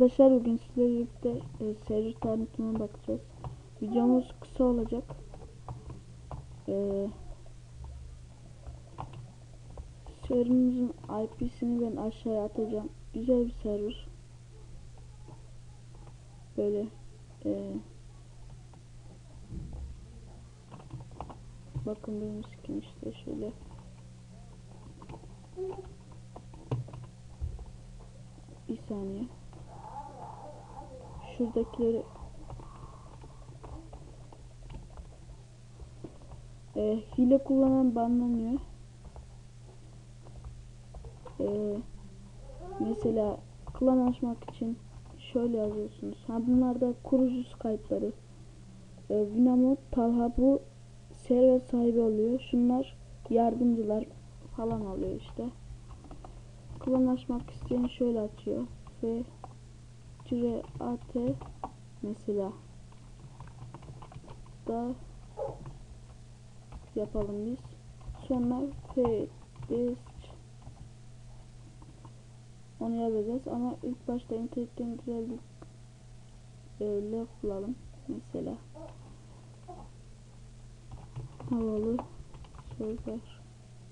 Arkadaşlar bugün sizlerle birlikte e, server tanıtımına bakacağız. Videomuz kısa olacak. E, serverımızın IP'sini ben aşağıya atacağım. Güzel bir server. Böyle e, bakın benim skin işte şöyle bir saniye şuradakileri e, hile kullanan banlanıyor. E, mesela klan açmak için şöyle yazıyorsunuz. Ha bunlar da kurucu kayıtları. E, Vinamot, Talha bu server sahibi oluyor. Şunlar yardımcılar falan oluyor işte. Klan açmak isteyen şöyle açıyor. Ve cire at mesela. Da yapalım biz. Sonra fdsk onu yazacağız ama ilk başta internetten güzel bir e, bulalım mesela. Havalı server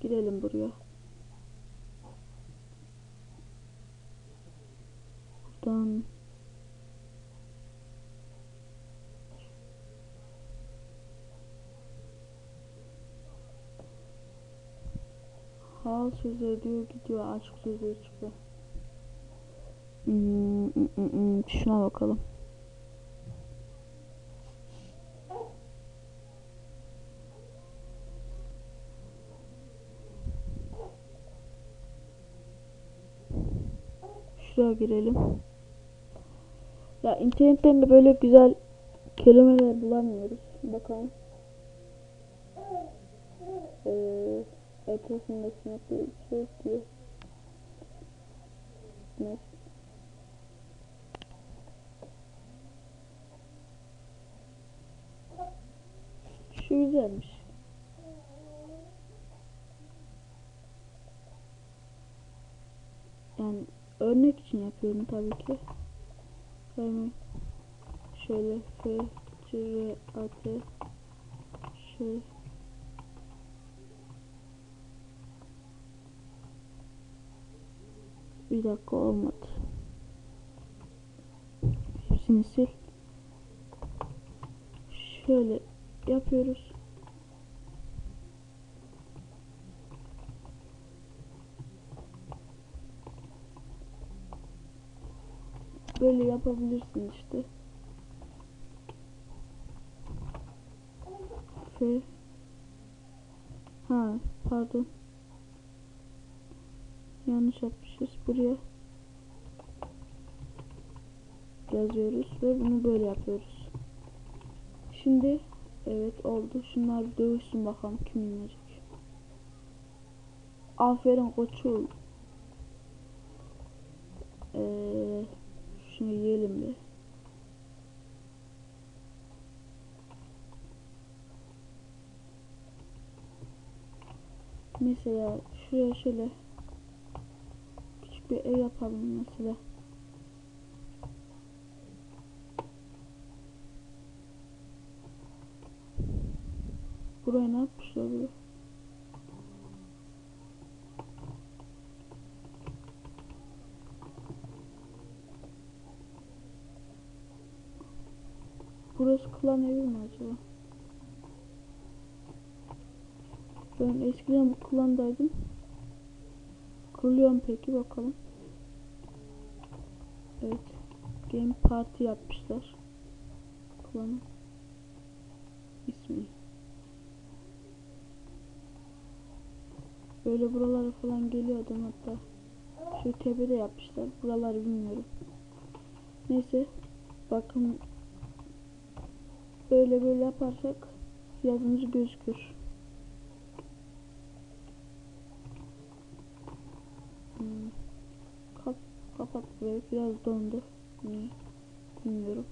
girelim buraya. Buradan hal sözleri diyor gidiyor açık sözleri çıkıyor hmm, hmm, hmm, hmm. şuna bakalım Şuraya girelim. Ya internetten de böyle güzel kelimeler bulamıyoruz. Bakalım. Ee, etrafında sinekli bir şey diyor. Sinek. Şu güzelmiş. Yani örnek için yapıyorum tabii ki. Yani şöyle f c a t şöyle bir dakika olmadı. Hepsini sil. Şöyle yapıyoruz. böyle yapabilirsin işte. F Ha pardon. Yanlış yapmışız. Buraya yazıyoruz ve bunu böyle yapıyoruz. Şimdi evet oldu. Şunlar dövüşsün bakalım kim yenecek. Aferin koçum. Eee şunu yiyelim bir. Mesela şuraya şöyle bir ev yapalım mesela. Buraya ne yapmışlar böyle? Burası klan evi mi acaba? Ben eskiden bu klandaydım. Kuruluyorum peki bakalım. Evet. Game party yapmışlar. Klanın ismi. Böyle buralara falan geliyor adam hatta. Şu tepede yapmışlar. Buraları bilmiyorum. Neyse. Bakın böyle böyle yaparsak yazımız gözükür. Hmm. Kap burayı biraz dondu. Hmm. Bilmiyorum.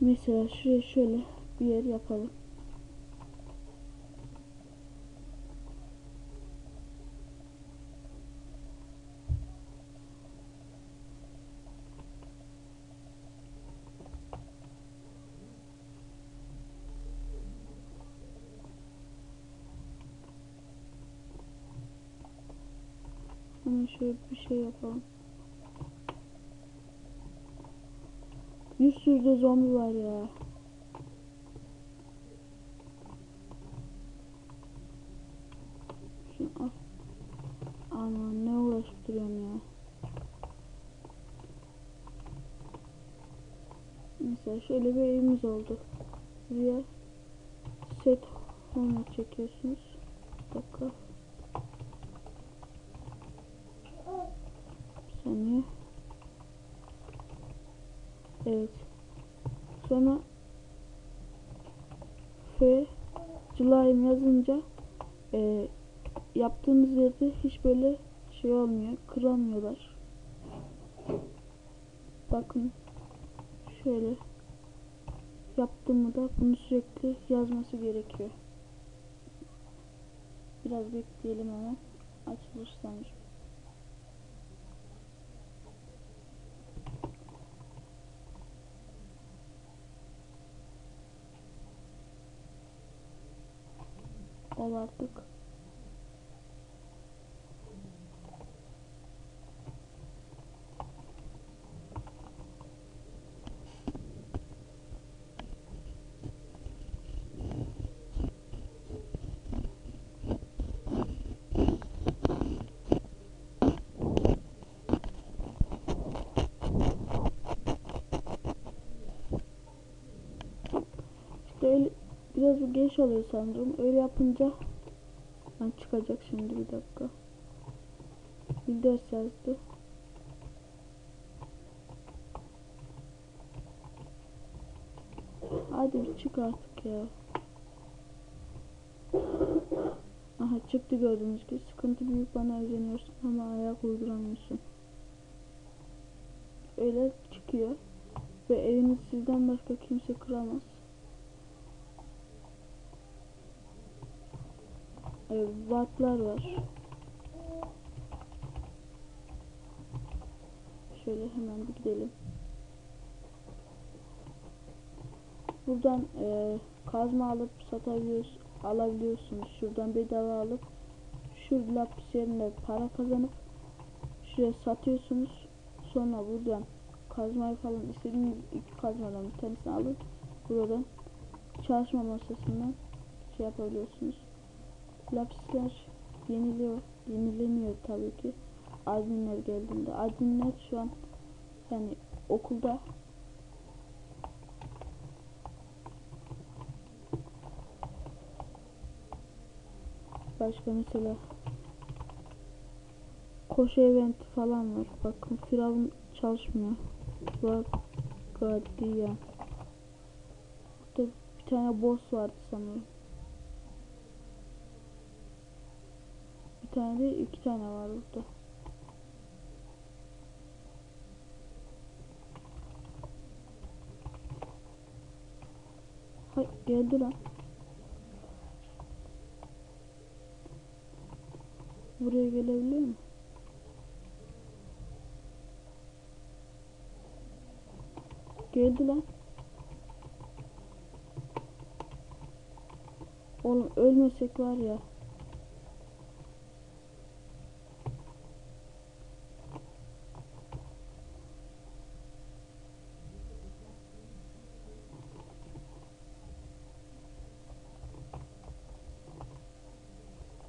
Mesela şuraya şöyle bir yer yapalım. Şöyle bir şey yapalım. Bir sürü de zombi var ya. Şunu al. Aman ne uğraşıp duruyorum ya. Mesela şöyle bir evimiz oldu. Buraya set home çekiyorsunuz. Bir dakika. Bir saniye. Evet. Sonra F July yazınca e, yaptığınız yerde hiç böyle şey olmuyor. Kıramıyorlar. Bakın şöyle yaptığımı da bunu sürekli yazması gerekiyor. Biraz bekleyelim hemen. Açılış sanırım. Ol artık. İşte öyle biraz geç oluyor sanırım. Öyle yapınca ben çıkacak şimdi bir dakika. Bir ders yazdı. Hadi bir çık artık ya. Aha çıktı gördüğünüz gibi. Sıkıntı büyük bana özeniyorsun ama ayak uyduramıyorsun. Öyle çıkıyor. Ve eviniz sizden başka kimse kıramaz. Evet, warplar var. Şöyle hemen bir gidelim. Buradan e, kazma alıp satabiliyoruz, alabiliyorsunuz. Şuradan bedava alıp şu lapis yerine para kazanıp şuraya satıyorsunuz. Sonra buradan kazmayı falan istediğiniz iki kazmadan bir tanesini alıp buradan çalışma masasından şey yapabiliyorsunuz. Lapisler yeniliyor, yenileniyor tabii ki. Adminler geldiğinde. Adminler şu an yani okulda başka mesela koşu eventi falan var. Bakın Firavun çalışmıyor. Var Guardian. Burada bir tane boss vardı sanırım. Tane değil iki tane var burada. Hay geldi lan. Buraya gelebiliyor mu? Geldi lan. Oğlum ölmesek var ya.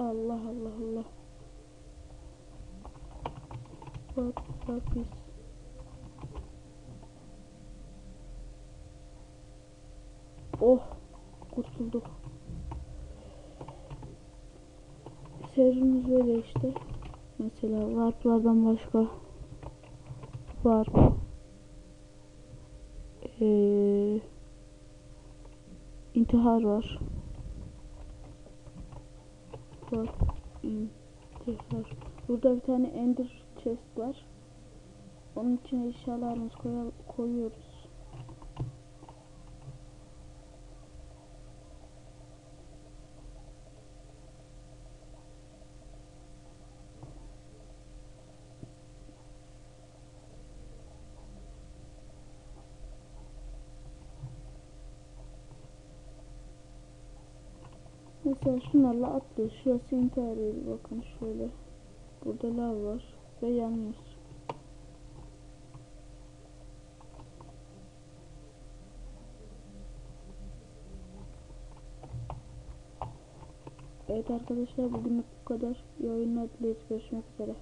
Allah Allah Allah. Bak bak biz. Oh kurtulduk. Serimiz böyle işte. Mesela warplardan başka warp ee, intihar var. Warp intihar. Burada bir tane ender chest var. Onun içine eşyalarımızı koy koyuyoruz. Mesela şunlarla atlıyor. Şurası intihar yeri bakın şöyle. Burada lav var ve yanıyoruz. Evet arkadaşlar bugünlük bu kadar. İyi oyunlar dileriz. Görüşmek üzere.